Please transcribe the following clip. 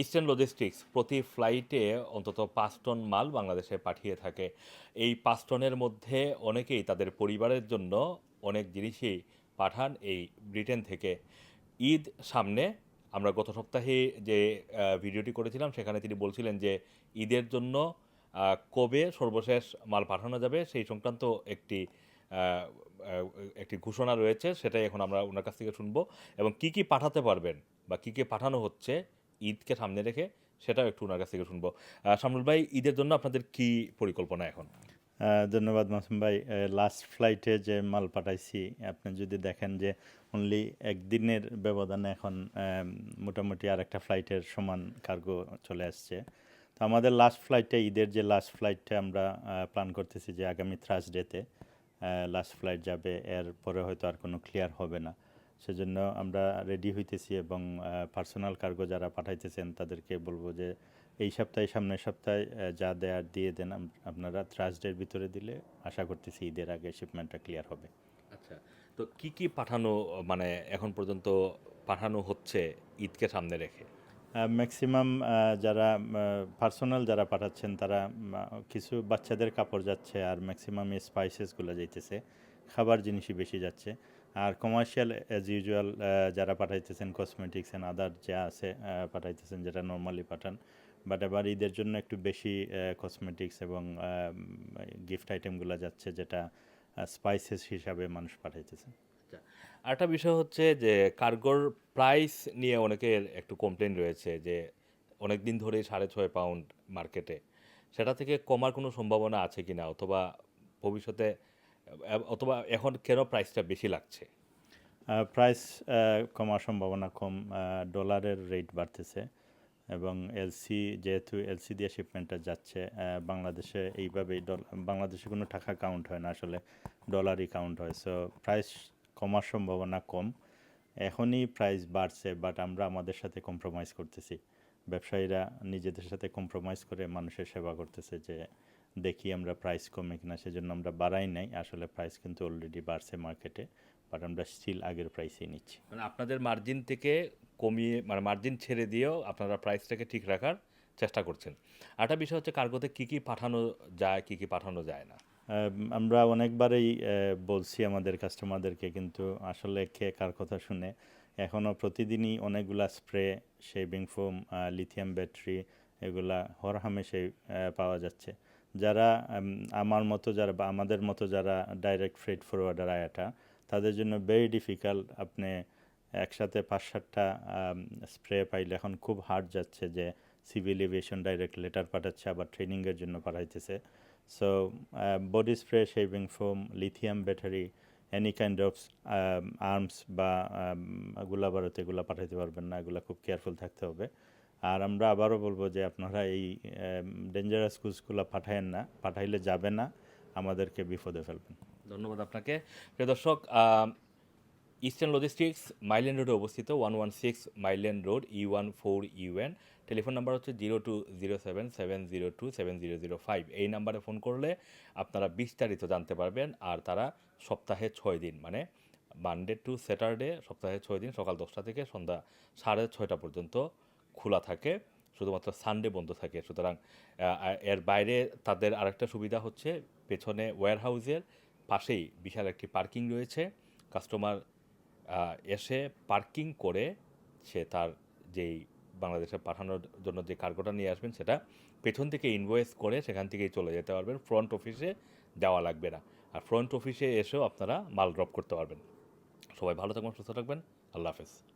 Eastern logistics প্রতি ফ্লাইটে অন্তত পাঁচ টন মাল বাংলাদেশে পাঠিয়ে থাকে। এই পাঁচ টনের মধ্যে অনেকেই তাদের পরিবারের জন্য অনেক জিনিসই পাঠান এই ব্রিটেন থেকে। ঈদ সামনে, আমরা গত সপ্তাহে যে ভিডিওটি করেছিলাম, সেখানে তিনি বলছিলেন যে, ঈদের জন্য কবে সর্বশেষ মাল পাঠানো যাবে সেই সংক্রান্ত একটি একটি ঘোষণা রয়েছে, সেটাই এখন আমরা ওনার কাছ থেকে শুনব। এবং কি কি পাঠাতে পারবেন বা কি কি পাঠানো হচ্ছে ঈদকে সামনে রেখে সেটাও একটু ওনার কাছ থেকে শুনব। শামরুল ভাই, ঈদের জন্য আপনাদের কি পরিকল্পনা এখন? ধন্যবাদ মাসুম ভাই। লাস্ট ফ্লাইটে যে মাল পাঠাইছি, আপনি যদি দেখেন যে অনলি একদিনের ব্যবধানে এখন মোটামুটি আর একটা ফ্লাইটের সমান কার্গো চলে আসছে। তো আমাদের লাস্ট ফ্লাইটে ঈদের যে লাস্ট ফ্লাইটটা আমরা প্ল্যান করতেছি যে আগামী থার্সডেতে লাস্ট ফ্লাইট যাবে এর পরে হয়তো আর কোনো ক্লিয়ার হবে না। সেজন্য আমরা রেডি হইতেছি এবং পার্সোনাল কার্গো যারা পাঠাইতেছেন তাদেরকে বলব যে এই সপ্তাহে সামনের সপ্তাহে যা দেয়ার দিয়ে দেন আপনারা থার্সডের ভিতরে দিলে আশা করতেছি ঈদের আগে শিপমেন্টটা ক্লিয়ার হবে। আচ্ছা তো কি কি পাঠানো মানে এখন পর্যন্ত পাঠানো হচ্ছে ঈদকে সামনে রেখে? ম্যাক্সিমাম যারা পার্সোনাল যারা পাঠাচ্ছেন তারা কিছু বাচ্চাদের কাপড় যাচ্ছে আর ম্যাক্সিমাম স্পাইসেসগুলো যাইতেছে খাবার জিনিসই বেশি যাচ্ছে। আর কমার্শিয়াল অ্যাজ ইউজুয়াল যারা পাঠাইতেছেন কসমেটিক্স অ্যান্ড আদার যা আছে পাঠাইতেছেন যেটা নর্মালি পাঠান। বাট এবার ঈদের জন্য একটু বেশি কসমেটিক্স এবং গিফট আইটেমগুলো যাচ্ছে যেটা স্পাইসেস হিসাবে মানুষ পাঠাইতেছে আচ্ছা আরেকটা বিষয় হচ্ছে যে কার্গোর প্রাইস নিয়ে অনেকের একটু কমপ্লেন রয়েছে যে অনেক দিন ধরে সাড়ে ছয় পাউন্ড মার্কেটে সেটা থেকে কমার কোনো সম্ভাবনা আছে কি না অথবা ভবিষ্যতে অথবা এখন কেন প্রাইসটা বেশি লাগছে? প্রাইস কমার সম্ভাবনা কম ডলারের রেট বাড়তেছে এবং এলসি যেহেতু এলসি দিয়ে শিপমেন্টটা যাচ্ছে বাংলাদেশে এইভাবেই বাংলাদেশে কোনো টাকা কাউন্ট হয় না, আসলে ডলারই কাউন্ট হয়। সো প্রাইস কমার সম্ভাবনা কম। এখনই প্রাইস বাড়ছে বাট আমরা আমাদের সাথে কম্প্রোমাইজ করতেছি। ব্যবসায়ীরা নিজেদের সাথে কম্প্রোমাইজ করে মানুষের সেবা করতেছে যে দেখি আমরা প্রাইস কমে কিনা সেজন্য আমরা বাড়াই নাই। আসলে প্রাইস কিন্তু অলরেডি বাড়ছে মার্কেটে বাট আমরা স্টিল আগের প্রাইসেই নিচ্ছি। মানে আপনাদের মার্জিন থেকে কমিয়ে মানে মার্জিন ছেড়ে দিয়েও আপনারা প্রাইসটাকে ঠিক রাখার চেষ্টা করছেন। আরেকটা বিষয় হচ্ছে কার্গোতে কী কী পাঠানো যায় কী কী পাঠানো যায় না? আমরা অনেকবারই বলছি আমাদের কাস্টমারদেরকে কিন্তু আসলে কে কার কথা শুনে। এখনও প্রতিদিনই অনেকগুলা spray shaving foam lithium battery এগুলা হরহামেশাই আহ, পাওয়া যাচ্ছে। যারা আমার মতো যারা বা আমাদের মতো যারা ডাইরেক্ট ফ্রেড ফরওয়ার্ডার আয়াটা, তাদের জন্য ভেরি ডিফিকাল্ট আপনি একসাথে পাঁচ সাতটা স্প্রে পাইলে এখন খুব হার্ড যাচ্ছে যে সিভিল এভিয়েশন ডাইরেক্ট লেটার পাঠাচ্ছে, আবার ট্রেনিংয়ের জন্য পাঠাইতেছে। So body spray shaving foam lithium battery any kind of arms বা গুলা বারুদ এগুলো পাঠাইতে পারবেন না, এগুলো খুব কেয়ারফুল থাকতে হবে। আর আমরা আবারও বলব যে আপনারা এই ডেঞ্জারাস গুজগুলো পাঠায়েন না, পাঠাইলে যাবে না, আমাদেরকে বিপদে ফেলবেন। ধন্যবাদ আপনাকে। প্রিয় দর্শক ইস্টার্ন লজিস্টিক্স মাইলেন রোডে অবস্থিত one one six Mile End road E one four UN telephone number হচ্ছে zero two zero seven seven zero two seven zero zero five এই নাম্বারে ফোন করলে আপনারা বিস্তারিত জানতে পারবেন, আর তারা সপ্তাহে ছয় দিন মানে মানডে টু স্যাটারডে সপ্তাহে ছয় দিন, সকাল দশটা থেকে সন্ধ্যা সাড়ে ছয়টা পর্যন্ত খোলা থাকে, শুধুমাত্র সানডে বন্ধ থাকে। সুতরাং এর বাইরে তাদের আরেকটা সুবিধা হচ্ছে, পেছনে ওয়্যার হাউসের পাশেই বিশাল একটি পার্কিং রয়েছে। কাস্টমার এসে পার্কিং করে সে তার যেই বাংলাদেশে পাঠানোর জন্য যে কার্গোটা নিয়ে আসবেন, সেটা পেছন থেকে ইনভয়েস করে সেখান থেকেই চলে যেতে পারবেন। ফ্রন্ট অফিসে যাওয়া লাগবে না। আর ফ্রন্ট অফিসে এসেও আপনারা মাল ড্রপ করতে পারবেন। সবাই ভালো থাকবেন, সুস্থ থাকবেন। আল্লাহ হাফেজ।